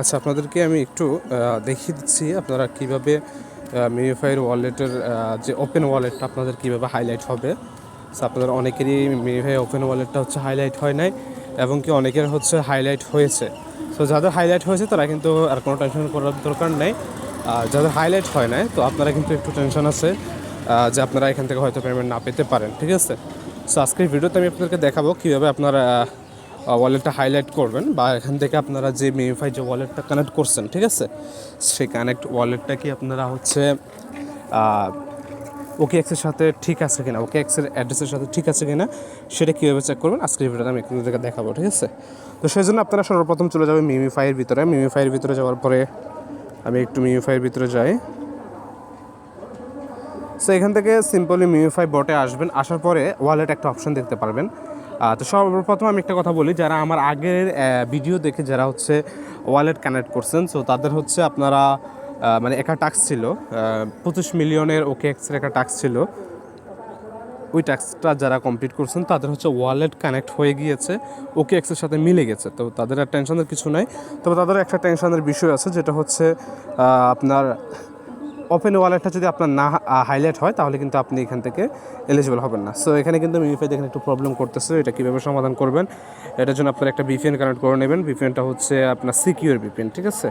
আচ্ছা আপনাদেরকে আমি একটু দেখিয়ে দিচ্ছি আপনারা কীভাবে মিউফাইয়ের ওয়ালেটের যে ওপেন ওয়ালেটটা আপনাদের কীভাবে হাইলাইট হবে। So, আপনাদের অনেকেরই মিউফাই ওপেন ওয়ালেটটা হচ্ছে হাইলাইট হয় নাই এবং কি অনেকের হচ্ছে হাইলাইট হয়েছে। সো যাদের হাইলাইট হয়েছে তারা কিন্তু আর কোনো টেনশন করার দরকার নেই। আর যাদের হাইলাইট হয় নাই তো আপনারা কিন্তু একটু টেনশন আছে যে আপনারা এখান থেকে হয়তো পেমেন্ট না পেতে পারেন ঠিক আছে? সো আজকের ভিডিওতে আমি আপনাদেরকে দেখাবো কীভাবে আপনারা ওয়ালেটটা হাইলাইট করবেন বা এখান থেকে আপনারা যে মিউফাই যে ওয়ালেটটা কানেক্ট করছেন, ঠিক আছে? সেই কানেক্ট ওয়ালেটটা কি আপনারা হচ্ছে ওকে এক্সের সাথে ঠিক আছে কিনা ওকে এক্সের অ্যাড্রেসের সাথে ঠিক আছে কিনা, সেটা কীভাবে চেক করবেন? আজকের ভিডিওতে আমি আপনাদেরকে দেখাবো, ঠিক আছে? তো সেই জন্য আপনারা সর্বপ্রথম চলে যাবেন মিমিফাইয়ের ভিতরে। মিমিফাইয়ের ভিতরে যাওয়ার পরে আমি একটু মিমিফাইয়ের ভিতরে যাই। সো এখান থেকে সিম্পলি মিউফাই বটে আসবেন। আসার পরে ওয়ালেট একটা অপশন দেখতে পারবেন। তো সর্বপ্রথম আমি একটা কথা বলি, যারা আমার আগের ভিডিও দেখে যারা হচ্ছে ওয়ালেট কানেক্ট করছেন সো তাদের হচ্ছে আপনারা মানে একটা টাক্স ছিল পঁচিশ মিলিয়নের ওকে এক্সের একটা টাক্স ছিল। ওই ট্যাক্সটা যারা কমপ্লিট করছেন, তাদের হচ্ছে ওয়ালেট কানেক্ট হয়ে গিয়েছে ওকে এক্সের সাথে মিলে গেছে। তো তাদের আর টেনশনের কিছু নাই। তবে তাদের একটা টেনশনের বিষয় আছে, যেটা হচ্ছে আপনার ওপেন ওয়ালেটটা যদি আপনার না হাইলাইট হয়, তাহলে কিন্তু আপনি এখান থেকে এলিজিবল হবেন না। সো এখানে কিন্তু মিমিফাই দেখেন একটু প্রবলেম করতেছে, এটা কীভাবে সমাধান করবেন? এটার জন্য আপনার একটা বিপিএন কানেক্ট করে নেবেন। বিপিএনটা হচ্ছে আপনার সিকিউর বিপিএন ঠিক আছে?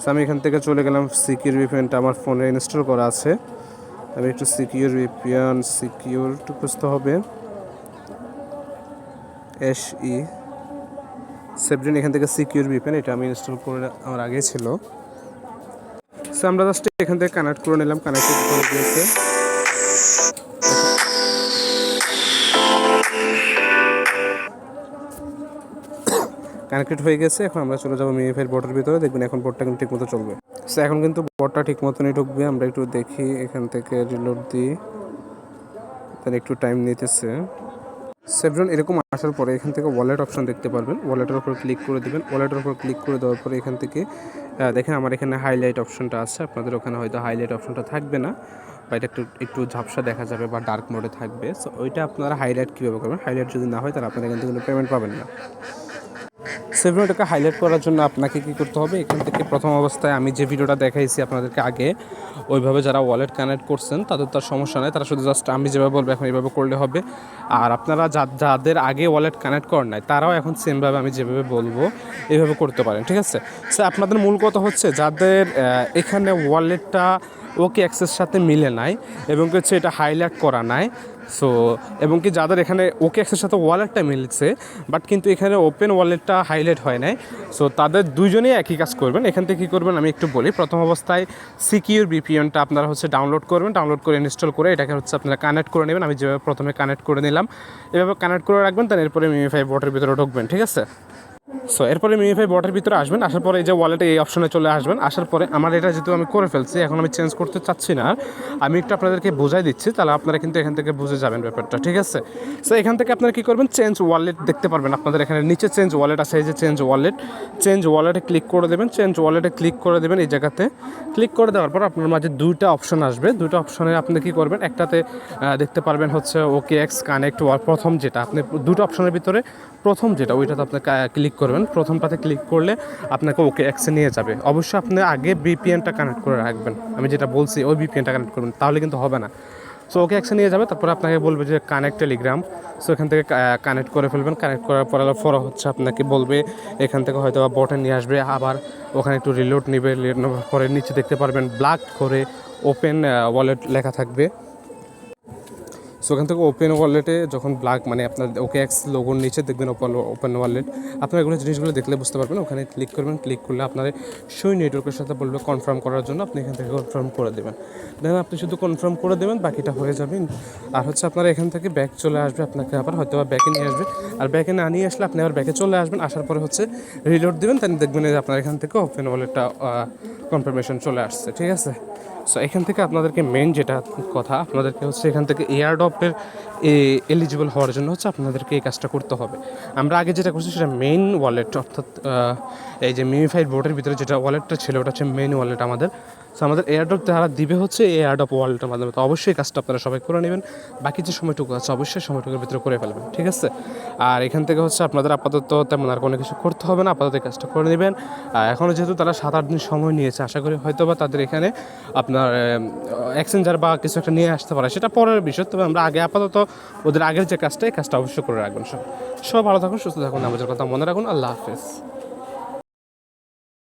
সো আমি এখান থেকে চলে গেলাম সিকিউর বিপিএনটা আমার ফোনে ইনস্টল করা আছে। আমি একটু সিকিউর ভিপিএন সিকিউর একটু খুঁজতে হবে। এস ই সেভরিন এখান থেকে সিকিউর ভিপিএন এটা আমি ইনস্টল করে আমার আগে ছিল। সো আমরা জাস্ট এখান থেকে কানেক্ট করে নিলাম কানেক্ট করে দিয়েছে। কানেক্টেড হয়ে গেছে, এখন আমরা চলে যাব মিএফের বোর্ডের ভিতরে, দেখবেন এখন বোর্ডটা কিন্তু ঠিকমতো চলবে। সো এখন কিন্তু বোর্ডটা ঠিক মতনই ঢুকবে, আমরা একটু দেখি, এখান থেকে রিলোড দিই। তাহলে একটু টাইম নিতেছে। সেভরন এরকম আসার পরে এখান থেকে ওয়ালেট অপশন দেখতে পারবেন। ওয়ালেটের উপর ক্লিক করে দেবেন। ওয়ালেটের উপর ক্লিক করে দেওয়ার পরে এখান থেকে দেখেন আমার এখানে হাইলাইট অপশনটা আছে। আপনাদের ওখানে হয়তো হাইলাইট অপশনটা থাকবে না, বা এটা একটু একটু ঝাপসা দেখা যাবে বা ডার্ক মোডে থাকবে। সো ওইটা আপনারা হাইলাইট কীভাবে করবেন? হাইলাইট যদি না হয়, তাহলে আপনারা এখান থেকে কোনো পেমেন্ট পাবেন না। সেভেনটাকে হাইলাইট করার জন্য আপনাকে কি করতে হবে? এখান থেকে প্রথম অবস্থায় আমি যে ভিডিওটা দেখাইছি আপনাদেরকে আগে, ওইভাবে যারা ওয়ালেট কানেক্ট করছেন, তাদের তার সমস্যা নেই। তারা শুধু জাস্ট আমি যেভাবে বলব, এখন এইভাবে করলে হবে। আর আপনারা যাদের আগে ওয়ালেট কানেক্ট করেন নাই, তারাও এখন সেমভাবে আমি যেভাবে বলব, এইভাবে করতে পারেন, ঠিক আছে? স্যার আপনাদের মূল কথা হচ্ছে যাদের এখানে ওয়ালেটটা ওকে অ্যাক্সেস সাথে মিলে নাই এবং হচ্ছে এটা হাইলাইট করা নাই সো এবং কি যাদের এখানে ওকে এক্সের সাথে ওয়ালেটটা মিলছে বাট কিন্তু এখানে ওপেন ওয়ালেটটা হাইলাইট হয় নাই। সো তাদের দুজনেই একই কাজ করবেন। এখান থেকে কী করবেন আমি একটু বলি। প্রথম অবস্থায় সিকিউর বিপিএনটা আপনারা হচ্ছে ডাউনলোড করবেন ডাউনলোড করে ইনস্টল করে এটাকে হচ্ছে আপনারা কানেক্ট করে নেবেন। আমি যেভাবে প্রথমে কানেক্ট করে নিলাম, এভাবে কানেক্ট করে রাখবেন তার এরপরে মিমিফাই বোটের ভিতরে ঢুকবেন, ঠিক আছে? সো এরপরে মিমিফাই বটের ভিতরে আসবেন, আসার পরে এই যে ওয়ালেটে এই অপশনে চলে আসবেন। আসার পরে আমার এটা যেহেতু আমি করে ফেলছি, এখন আমি চেঞ্জ করতে চাচ্ছি না। আমি একটু আপনাদেরকে বোঝাই দিচ্ছি, তাহলে আপনারা কিন্তু এখান থেকে বুঝে যাবেন ব্যাপারটা, ঠিক আছে? সো এখান থেকে আপনারা কী করবেন? চেঞ্জ ওয়ালেট দেখতে পারবেন আপনাদের এখানে। নিচে চেঞ্জ ওয়ালেট আছে, এই যে চেঞ্জ ওয়ালেট চেঞ্জ ওয়ালেটে ক্লিক করে দেবেন চেঞ্জ ওয়ালেটে ক্লিক করে দেবেন এই জায়গাতে। ক্লিক করে দেওয়ার পর আপনার মাঝে দুইটা অপশন আসবে। দুইটা অপশনে আপনি কী করবেন? একটাতে দেখতে পারবেন হচ্ছে ওকে এক্স কানেক্ট প্রথম যেটা, আপনি দুটো অপশনের ভিতরে প্রথম যেটা, ওইটাতে আপনি ক্লিক করবেন প্রথমটাতে ক্লিক করলে আপনাকে ওকে এক্সে নিয়ে যাবে। অবশ্যই আপনি আগে বিপিএনটা কানেক্ট করে রাখবেন। আমি যেটা বলছি, ওই বিপিএনটা কানেক্ট করবেন, তাহলে কিন্তু হবে না। সো ওকে এক্সে নিয়ে যাবে, তারপরে আপনাকে বলবে যে কানেক্ট টেলিগ্রাম সো এখান থেকে কানেক্ট করে ফেলবেন। কানেক্ট করার পরে পরে হচ্ছে আপনাকে বলবে, এখান থেকে হয়তো বা বটে নিয়ে আসবে, আবার ওখানে একটু রিলোড নেবে রিলোড নেওয়ার পরে নিচে দেখতে পারবেন ব্ল্যাক করে ওপেন ওয়ালেট লেখা থাকবে। সো ওখান থেকে ওপেন ওয়ালেটে যখন ব্ল্যাক মানে আপনার ওকে এক্স লোগোর নিচে দেখবেন ওপেন ওয়ালেট আপনার এগুলো জিনিসগুলো দেখলে বুঝতে পারবেন। ওখানে ক্লিক করবেন ক্লিক করলে আপনার সই নেটওয়ার্কের সাথে বলবে কনফার্ম করার জন্য আপনি এখান থেকে কনফার্ম করে দেবেন। দেন আপনি শুধু কনফার্ম করে দেবেন, বাকিটা হয়ে যাবেন আর হচ্ছে আপনার এখান থেকে ব্যাক চলে আসবে, আপনাকে আবার হয়তো বা ব্যাকে নিয়ে আসবে। আর ব্যাকে না নিয়ে আসলে আপনি আবার ব্যাকে চলে আসবেন, আসার পরে হচ্ছে রিলোড দেবেন তাহলে দেখবেন যে আপনার এখান থেকে ওপেন ওয়ালেটটা কনফার্মেশন চলে আসছে। ঠিক আছে? সো এখান থেকে আপনাদেরকে মেন যেটা কথা, আপনাদেরকে হচ্ছে এখান থেকে এয়ার ডপের এলিজিবল হওয়ার জন্য হচ্ছে আপনাদেরকে এই কাজটা করতে হবে। আমরা আগে যেটা করছি সেটা মেইন ওয়ালেট অর্থাৎ এই যে মিমিফাইড বোর্ডের ভিতরে যেটা ওয়ালেটটা ছিল, ওটা হচ্ছে মেইন ওয়ালেট আমাদের। সো আমাদের এয়ারড্রপ তারা দিবে হচ্ছে এই এয়ারড্রপ ওয়ালেটের মাধ্যমে। তো অবশ্যই কাজটা আপনারা সবাই করে নেবেন। বাকি যে সময়টুকু আছে, অবশ্যই সময়টুকুর ভিতরে করে ফেলবেন, ঠিক আছে? আর এখান থেকে হচ্ছে আপনাদের আপাতত তেমন আর কোনো কিছু করতে হবে না। আপাতত কাজটা করে নেবেন। এখনও যেহেতু তারা সাত আট দিন সময় নিয়েছে, আশা করি হয়তো বা তাদের এখানে আপনার এক্সচেঞ্জার বা কিছু একটা নিয়ে আসতে পারে। সেটা পরের বিষয়। তবে আমরা আগে আপাতত ওদের আগের যে কাজটা, এই কাজটা অবশ্যই করে রাখবেন সব। সব ভালো থাকুন, সুস্থ থাকুন আমাদের কথা মনে রাখুন। আল্লাহ হাফেজ।